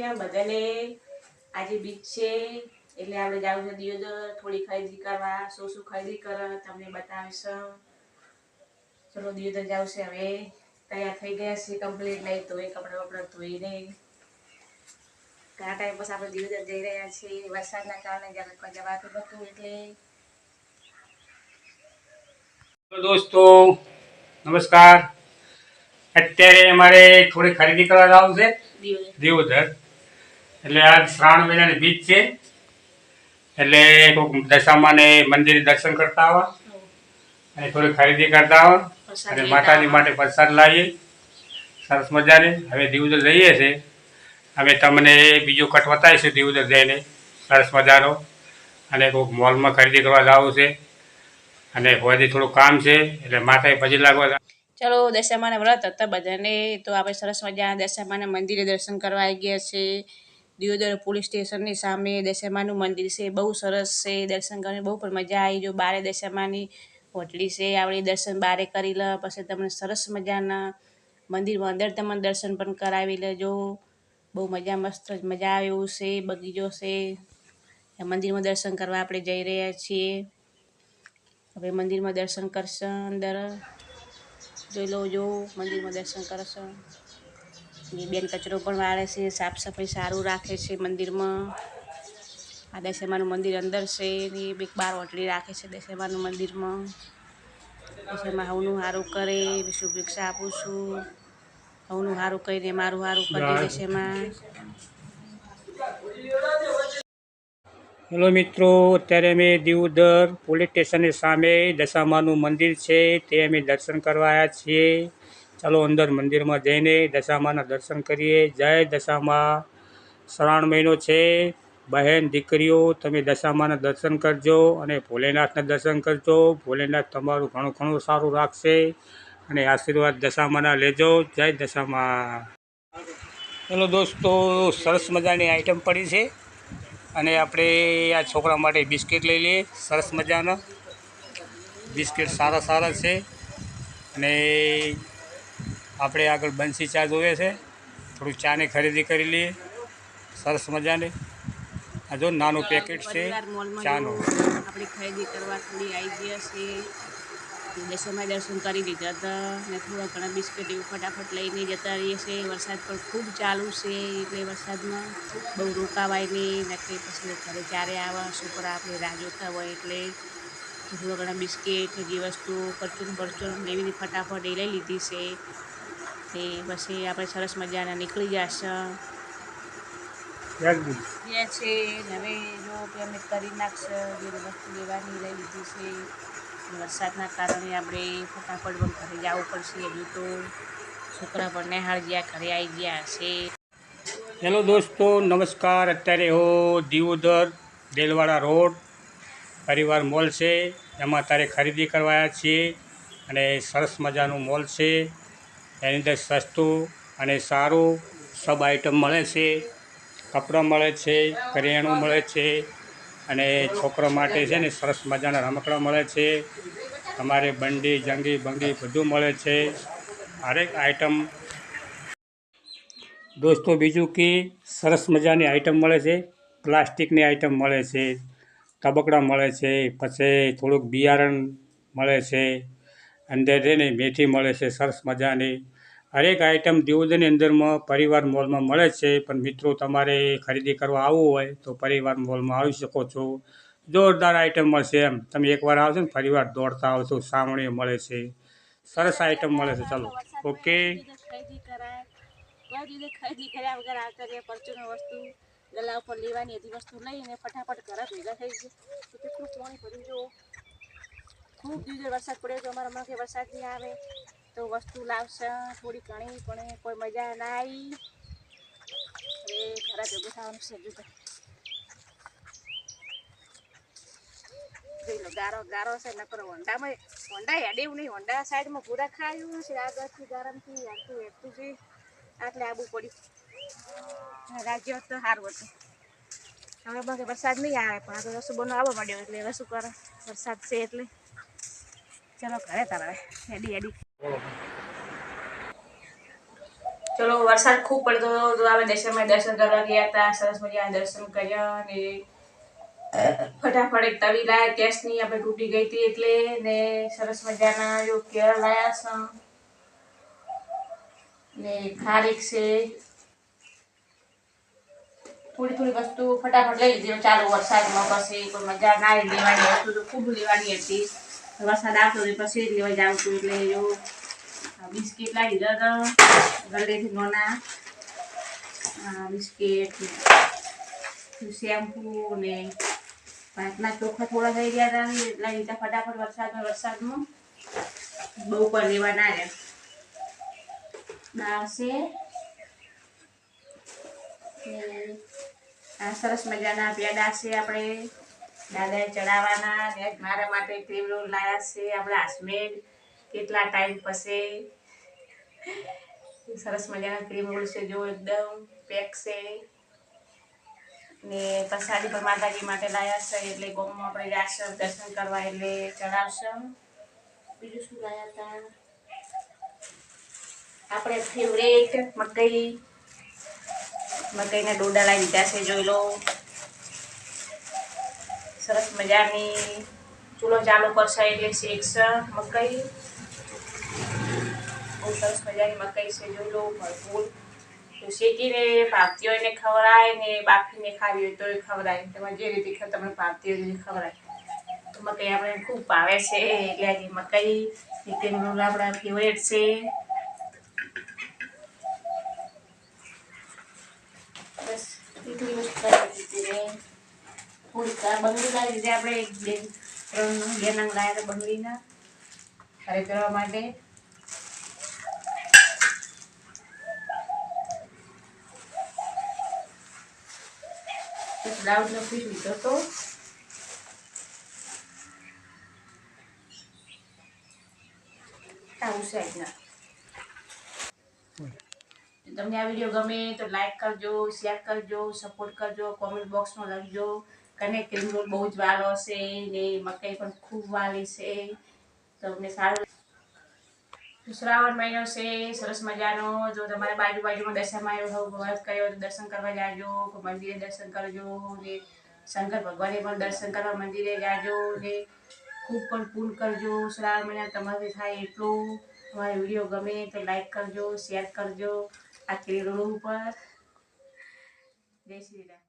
શ્રી બધાને આજે બીચ છે એટલે આપણે જાવું છે દિયોદર થોડી ખરીદી કરવા શું શું ખરીદી કરે તમને બતાવીશું. ચલો દિયોદર જાવું છે હવે. તૈયાર થઈ ગયા છે કમ્પ્લીટ લઈ ધોઈ કપડાં વપડા ધોઈને ઘણા ટાઈમ પછી આપણે દિયોદર જઈ રહ્યા છીએ. વરસાદના કારણે જ્યારે જવાતું હતું એટલે દોસ્તો નમસ્કાર. અત્યારે અમારે થોડી ખરીદી કરવા જવું છે દિયોદર. એટલે આ શ્રાવણ મહિનાની બીજ છે. એટલે કોઈક દશામાને મંદિરે દર્શન કરતા આવા અને થોડી ખરીદી કરતા આવા અને માતાજી માટે પ્રસાદ લાવીએ. સરસ મજાને. હવે દિવદર જઈએ છે. અમે તમને બીજો કટ બતાવીશું દિવદર જઈને. સરસ મજાનો. અને કોઈક મોલમાં ખરીદી કરવા જવું છે. અને હોવાથી થોડું કામ છે. એટલે માથાએ પછી લાગવા ચલો દશામાના વ્રત હતા બધાને. તો આપણે સરસ મજાના દશામાના મંદિરે દર્શન કરવા આવી ગયા છે. દિયોદર પોલીસ સ્ટેશનની સામે દશામાનું મંદિર છે. બહુ સરસ છે. દર્શન કરીને બહુ પણ મજા આવી. જો બારે દશામાની હોટલી છે આપણે દર્શન બારે કરી લે, પછી તમને સરસ મજાના મંદિરમાં અંદર તમને દર્શન પણ કરાવી લેજો. બહુ મજા મસ્ત મજા આવે એવું છે. બગીચો છે. મંદિરમાં દર્શન કરવા આપણે જઈ રહ્યા છીએ. હવે મંદિરમાં દર્શન કરશે અંદર. જોઈ લો જો મંદિરમાં દર્શન કરશો. એ બેન કચરો પણ વાળે છે સાફ સફાઈ સારું રાખે છે મંદિરમાં. આ દશેમાનું મંદિર અંદર છે ને બી બાર ઓટલી રાખે છે દશેમાનું મંદિરમાં. દશેમાં હવનું સારું કરે શુભેચ્છા આપું છું. હવનું સારું કરીને મારું સારું કરી દશેમાં. હેલો મિત્રો, અત્યારે અમે દીવદર પોલીસ સ્ટેશનની સામે દશામાનું મંદિર છે, તે અમે દર્શન કરવા આવ્યા છીએ. ચાલો અંદર મંદિરમાં જઈને દશામાના દર્શન કરીએ. જય દશામાં. શ્રાવણ મહિનો છે. બહેન, દીકરીઓ, તમે દશામાના દર્શન કરજો અને ભોલેનાથના દર્શન કરજો. ભોલેનાથ તમારું ઘણું ઘણું સારું રાખશે અને આશીર્વાદ દશામાના લેજો. જય દશામાં. હેલો દોસ્તો, સરસ મજાની આઈટમ પડી છે અને આપણે આ છોકરા માટે બિસ્કિટ લઈ લઈએ. સરસ મજાના. બિસ્કિટ સારા સારા છે અને આપણે આગળ બંસી ચા જોવે છે. થોડું ચાની ખરીદી કરી લઈએ. સરસ મજાની. આ જો નાનું પેકેટ છે ચાનું. આપણી ખરીદી કરવા થોડી આવી ગયા છે. દશમાં દર્શન કરી લીધા હતા ને થોડા ઘણા બિસ્કિટ એવું ફટાફટ લઈને જતા રહીએ છીએ. વરસાદ પણ ખૂબ ચાલુ છે એટલે વરસાદમાં બહુ રોકાવાય નહીં નક્કી પછી ઘરે જ્યારે આવા છોકરા આપણે રાહ જોતા હોય એટલે થોડા ઘણા બિસ્કિટ જે વસ્તુ પરચુન પરચુન એવી ફટાફટ એ લઈ લીધી છે. તે પછી આપણે સરસ મજાના નીકળી જશે. જે છે હવે જો પેમેન્ટ કરી નાખશે જે વસ્તુ લેવાની લઈ લીધી છે. વરસાદના કારણે આપણે ફટાફટ પણ ઘરે જવું પડશે હજુ તો છોકરા પણ નિહાળ ગયા ઘરે આવી ગયા છે. હેલો દોસ્તો નમસ્કાર. અત્યારે હો દીવોદર દેલવાડા રોડ. પરિવાર મોલ છે. એમાં અત્યારે ખરીદી કરવા આવ્યા છીએ અને સરસ મજાનું મોલ છે. એની અંદર સસ્તું અને સારું સબ આઇટમ મળે છે. કપડાં મળે છે, કરિયાણું મળે છે અને છોકરા માટે છે ને સરસ મજાના રમકડાં મળે છે. તમારે બંડી, જંગી બંગી બધું મળે છે. હરેક આઇટમ. દોસ્તો, બીજું કે સરસ મજાની આઈટમ મળે છે. પ્લાસ્ટિકની આઈટમ મળે છે. તબકડા મળે છે, પછી થોડુંક બિયારણ મળે છે. અંદર છે ને મેથી મળે છે, સરસ મજાની. હરેક આઈટમ દિવોદરની અંદરમાં પરિવાર મોલમાં મળે છે પણ મિત્રો તમારે ખરીદી કરવા આવવું હોય તો પરિવાર મોલમાં આવી શકો છો. જોરદાર આઈટમ મળશે એમ. તમે એકવાર આવશો ને પરિવાર દોડતા આવશો સામણીઓ મળે છે. સરસ આઈટમ મળે છે. ચાલો. ઓકે ખરીદી કરાય? કોઈ રીતે ખરીદી કર્યા? વગર આવતા રહ્યા પરચુનો વસ્તુ ગલા ઉપર લેવાની હતી વસ્તુ લઈને ફટાફટ ઘરે ભેગા થઈ ગયું. તો કેટલું પાણી ભર્યું? જો ખૂબ દિવસે વરસાદ પડ્યો તો અમારા હમણાં કે વરસાદ નહીં આવે. તો વસ્તુ લાવશે, થોડી ઘણી, પણ કોઈ મજા ના આવી એ ઘરે ભેગું થવાનું છે તો જોઈ ગારો ગારો છે, નકર હોન્ડામાં હોન્ડા હેડે નહીં. હોન્ડા સાઈડમાં પૂરા ખાયું છે, આગળથી ગરમથી હેડતું હેડતું છે. આટલે આબુ પડ્યું. રાજ્ય તો સારું હતું. હવે વરસાદ નહીં આવે, પણ આ તો આવવા માંડ્યો, એટલે રસુ કરે. વરસાદ છે એટલે. ચલો ઘરે તારા એડી એડી ચલો, વરસાદ ખૂબ પડતો હતો. આપણે દર્શનમાં દર્શન કરવા ગયા હતા. સરસ મજાના દર્શન કર્યા અને ફટાફટ એક તવી લાયા. ગેસની આપણે તૂટી ગઈ હતી એટલે ને સરસ મજાના કેળ લાયા છે ને ખારીક છે. થોડી થોડી વસ્તુ ફટાફટ લઈ લીધી. ચાલુ, વરસાદમાં પછી કોઈ મજા ના લેવાની વસ્તુ તો ખૂબ લેવાની હતી. વરસાદ આવતો હતો પછી જ લેવા જાવ છું એટલે જો આ બિસ્કિટ લાવી દીધા હતા ગળેથી નોના આ બિસ્કિટ શેમ્પુ ને પાંચના ચોખા થોડા થઈ ગયા હતા ને એટલા લીધા ફટાફટ વરસાદમાં વરસાદમાં બહુ પર લેવા ના રહે દાળ છે ને આ સરસ મજાના પેડા છે આપણે દાદાએ ચડાવવાના મારા માટે ક્રીમ રોલ લાયા છે. આપણા હાસમેડ કેટલા ટાઈમ પછી સરસ મજાના ક્રીમ રોલ છે. જો એકદમ પેક છે. ને પ્રસાદી પર માતાજી માટે લાયા છે. એટલે ગોમમાં આપણે જાશું, દર્શન કરવા એટલે ચડાવશું. બીજું શું લાયા હતા? આપણે ફેવરેટ મકઈ, મકઈના ડોડા લાવી દીધા છે. જોઈ લો. સરસ મજાની ચૂલો ચાલુ કરશે એટલે શેકશે મકઈ. બહુ સરસ મજાની મકાઈ છે, જોઈ લો, ભરપૂર. તો શેકીને ભાગતી હોય ને ખવડાય ને બાફીને ખાવી હોય એ ખવડાય. તમે જે રીતે ખ- તમને ભાગતી હોય ખવડાય. તો મકાઈ આપણે ખૂબ ભાવે છે, એટલે આજે મકાઈ એ આપણા ફેવરેટ છે. બસ, એટલી વસ્તુ બંગડીના. લીધો તમને આ વીડિયો ગમે તો લાઈક કરજો શેર કરજો સપોર્ટ કરજો કોમેન્ટ બોક્સમાં લખજો. કને ક્રીમ બહુ જ વાલો છે ને મકાઈ પણ ખૂબ વાલી છે. તમને સારું શ્રાવણ મહિનો છે, સરસ મજાનો. જો તમારે બાજુ બાજુમાં દર્શન આવ્યો હોય, વ્રત કર્યો તો દર્શન કરવા જાજો મંદિરે દર્શન કરજો ને શંકર ભગવાને પણ દર્શન કરવા મંદિરે જાજો ને ખૂબ પણ પૂન કરજો. શ્રાવણ મહિના તમારે થાય એટલું. તમારો વીડિયો ગમે તો લાઈક કરજો, શેર કરજો. આ કેળું ઉપર જય શ્રી રામ.